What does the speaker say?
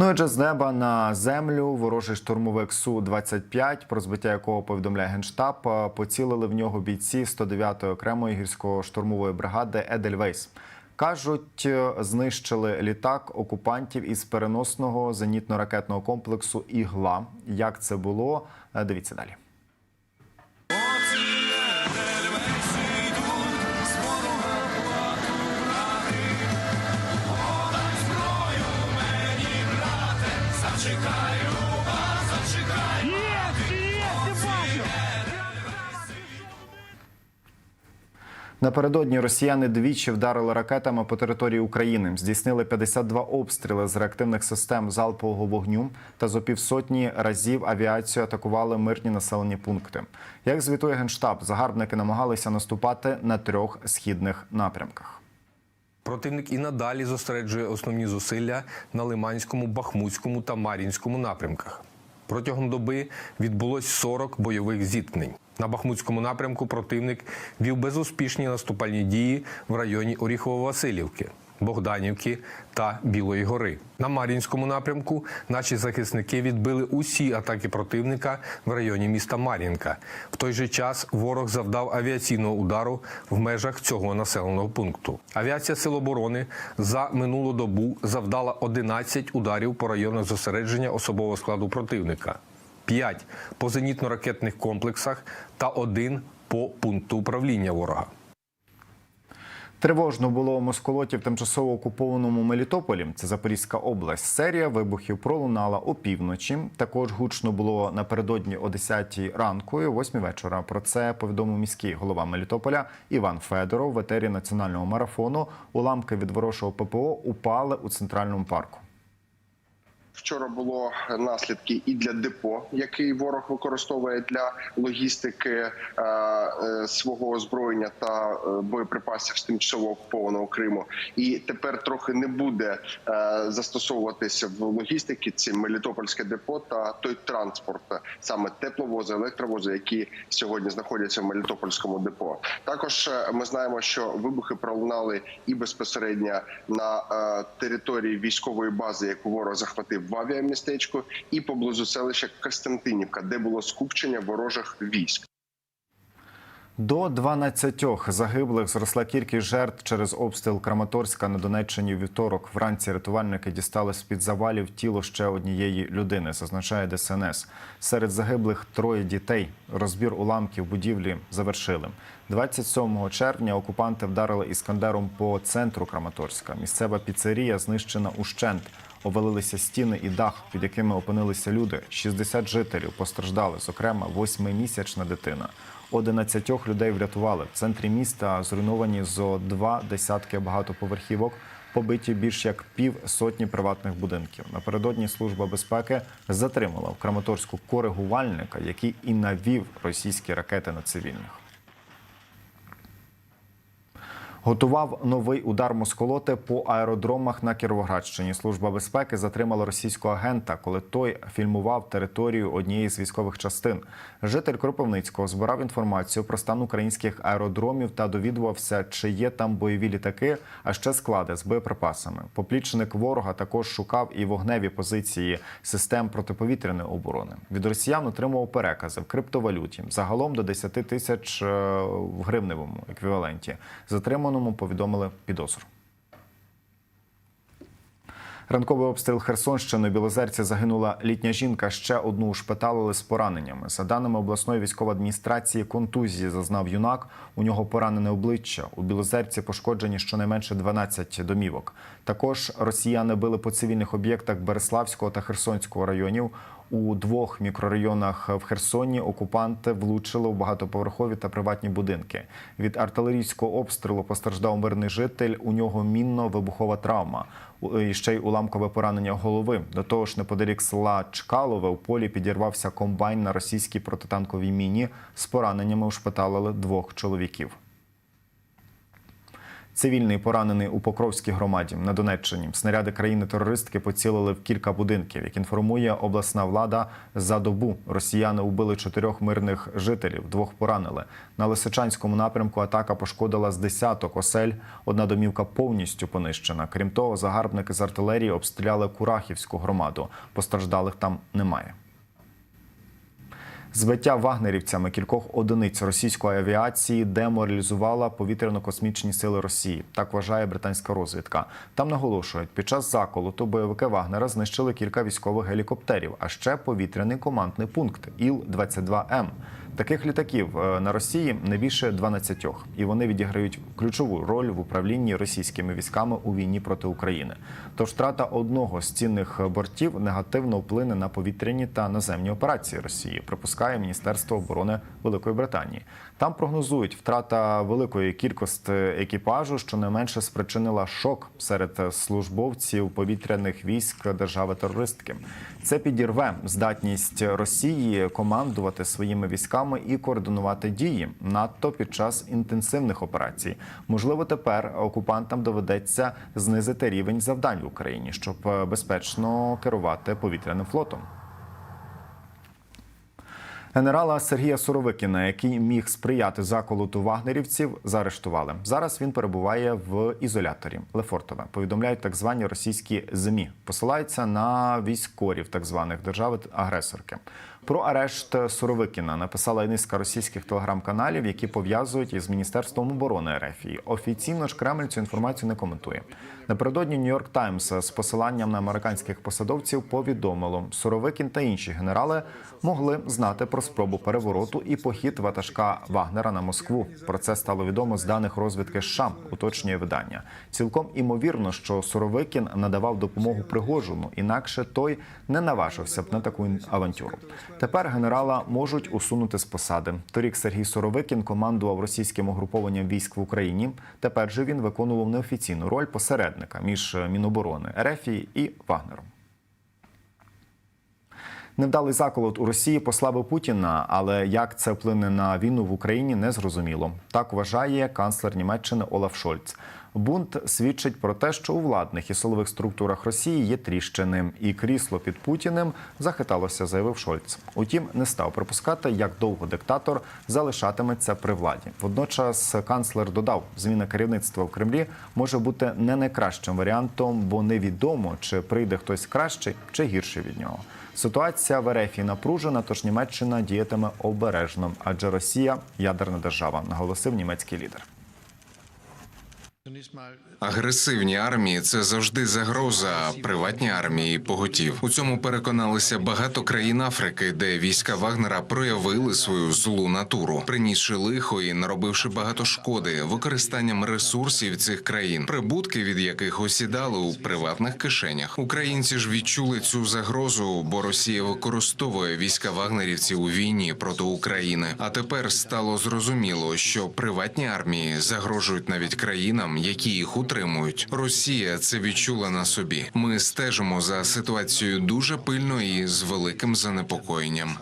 Ну отже, з неба на землю ворожий штурмовик су 25 про збиття якого повідомляє генштаб, е, поцілили в нього бійці 109-ї окремої гірсько-штурмової бригади Едельвейс. Кажуть, е, знищили літак окупантів із переносного зенітно-ракетного комплексу Ігла. Як це було? Е, Дивіться далі. Є, ти бачив! Напередодні росіяни двічі вдарили ракетами по території України, здійснили 52 обстріли з реактивних систем залпового вогню та зо півсотні разів авіацію атакували мирні населені пункти. Як звітує генштаб, загарбники намагалися наступати на трьох східних напрямках. Противник і надалі зосереджує основні зусилля на Лиманському, Бахмутському та Мар'їнському напрямках. Протягом доби відбулось 40 бойових зіткнень. На Бахмутському напрямку противник вів безуспішні наступальні дії в районі Оріхово-Василівки, Богданівки та Білої гори. На Мар'їнському напрямку наші захисники відбили усі атаки противника в районі міста Мар'їнка. В той же час ворог завдав авіаційного удару в межах цього населеного пункту. Авіація Сил оборони за минулу добу завдала 11 ударів по районах зосередження особового складу противника, 5 по зенітно-ракетних комплексах та 1 по пункту управління ворога. Тривожно було у Москолоті в тимчасово окупованому Мелітополі. Це Запорізька область. Серія вибухів пролунала опівночі. Також гучно було напередодні о 10 ранку і о 8 вечора. Про це повідомив міський голова Мелітополя Іван Федоров в етері національного марафону. Уламки від ворожого ППО упали у центральному парку. Вчора було наслідки і для депо, який ворог використовує для логістики е, е, свого озброєння та е, боєприпасів з тимчасово окупованого Криму. І тепер трохи не буде застосовуватися в логістиці ці Мелітопольське депо та той транспорт, саме тепловози, електровози, які сьогодні знаходяться в Мелітопольському депо. Також ми знаємо, що вибухи пролунали і безпосередньо на території військової бази, яку ворог захватив в авіамістечку, і поблизу селища Костянтинівка, де було скупчення ворожих військ. До 12 загиблих зросла кількість жертв через обстріл Краматорська на Донеччині вівторок. Вранці рятувальники дістали з під завалів тіло ще однієї людини, зазначає ДСНС. Серед загиблих троє дітей. Розбір уламків будівлі завершили. 27 червня окупанти вдарили іскандером по центру Краматорська. Місцева піцерія знищена ущент. Овалилися стіни і дах, під якими опинилися люди. 60 жителів постраждали, зокрема, восьмимісячна дитина. 11 людей врятували. В центрі міста зруйновані зо два десятки багатоповерхівок, побиті більш як пів сотні приватних будинків. Напередодні служба безпеки затримала в Краматорську коригувальника, який і навів російські ракети на цивільних. Готував новий удар москолоти по аеродромах на Кіровоградщині. Служба безпеки затримала російського агента, коли той фільмував територію однієї з військових частин. Житель Кропивницького збирав інформацію про стан українських аеродромів та довідувався, чи є там бойові літаки, а ще склади з боєприпасами. Поплічник ворога також шукав і вогневі позиції систем протиповітряної оборони. Від росіян отримував перекази в криптовалюті. Загалом до 10 тисяч е, в гривневому еквіваленті. Затриманому повідомили підозру. Ранковий обстріл Херсонщини у Білозерці загинула літня жінка. Ще одну ушпиталили з пораненнями. За даними обласної військової адміністрації, контузії зазнав юнак. У нього поранене обличчя. У Білозерці пошкоджені щонайменше 12 домівок. Також росіяни били по цивільних об'єктах Береславського та Херсонського районів. У двох мікрорайонах в Херсоні окупанти влучили в багатоповерхові та приватні будинки. Від артилерійського обстрілу постраждав мирний житель. У нього мінно-вибухова травма. І ще й уламкове поранення голови. До того ж, неподалік села Чкалове у полі підірвався комбайн на російській протитанковій міні. З пораненнями ушпиталили двох чоловіків. Цивільний поранений у Покровській громаді на Донеччині. Снаряди країни-терористки поцілили в кілька будинків. Як інформує обласна влада, за добу росіяни убили чотирьох мирних жителів, двох поранили. На Лисичанському напрямку атака пошкодила з десяток осель. Одна домівка повністю понищена. Крім того, загарбники з артилерії обстріляли Курахівську громаду. Постраждалих там немає. Збиття вагнерівцями кількох одиниць російської авіації деморалізувала повітряно-космічні сили Росії. Так вважає британська розвідка. Там наголошують, під час заколоту бойовики Вагнера знищили кілька військових гелікоптерів, а ще повітряний командний пункт Іл-22М. Таких літаків е, на Росії не більше 12, і вони відіграють ключову роль в управлінні російськими військами у війні проти України. Тож втрата одного з цінних бортів негативно вплине на повітряні та наземні операції Росії, припускає Міністерство оборони Великої Британії. Там прогнозують втрата великої кількості екіпажу, що не менше спричинила шок серед службовців повітряних військ держави-терористки. Це підірве здатність Росії командувати своїми військами і координувати дії надто під час інтенсивних операцій. Можливо, тепер окупантам доведеться знизити рівень завдань в Україні, щоб безпечно керувати повітряним флотом. Генерала Сергія Суровикіна, який міг сприяти заколоту вагнерівців, заарештували. Зараз він перебуває в ізоляторі Лефортове. Повідомляють так звані російські змі. Посилаються на військорів так званих держави-агресорки. Про арешт Суровикіна написала низка російських телеграм-каналів, які пов'язують із міністерством оборони РФ. Офіційно ж Кремль цю інформацію не коментує. Напередодні Нью-Йорк Таймс з посиланням на американських посадовців повідомило, Суровикін та інші генерали могли знати про спробу перевороту і похід ватажка Вагнера на Москву. Про це стало відомо з даних розвідки США, уточнює видання. Цілком імовірно, що Суровикін надавав допомогу Пригожину, інакше той не наважився б на таку авантюру. Тепер генерала можуть усунути з посади. Торік Сергій Соровикін командував російським угрупованням військ в Україні. Тепер же він виконував неофіційну роль посередника між Міноборони РФ і Вагнером. Невдалий заколот у Росії послабив Путіна, але як це вплине на війну в Україні, не зрозуміло. Так вважає канцлер Німеччини Олаф Шольц. Бунт свідчить про те, що у владних і силових структурах Росії є тріщини, і крісло під Путіним захиталося, заявив Шольц. Утім, не став припускати, як довго диктатор залишатиметься при владі. Водночас канцлер додав, зміна керівництва в Кремлі може бути не найкращим варіантом, бо невідомо, чи прийде хтось кращий чи гірший від нього. Ситуація в РФ напружена, тож Німеччина діятиме обережно, адже Росія ядерна держава, наголосив німецький лідер. Агресивні армії це завжди загроза. а Приватні армії поготів. У цьому переконалися багато країн Африки, де війська Вагнера проявили свою злу натуру, принісши лихо і наробивши багато шкоди використанням ресурсів цих країн, прибутки від яких осідали у приватних кишенях. Українці ж відчули цю загрозу, бо Росія використовує війська вагнерівців у війні проти України. А тепер стало зрозуміло, що приватні армії загрожують навіть країнам, які їх утримують. Росія це відчула на собі. Ми стежимо за ситуацією дуже пильно і з великим занепокоєнням.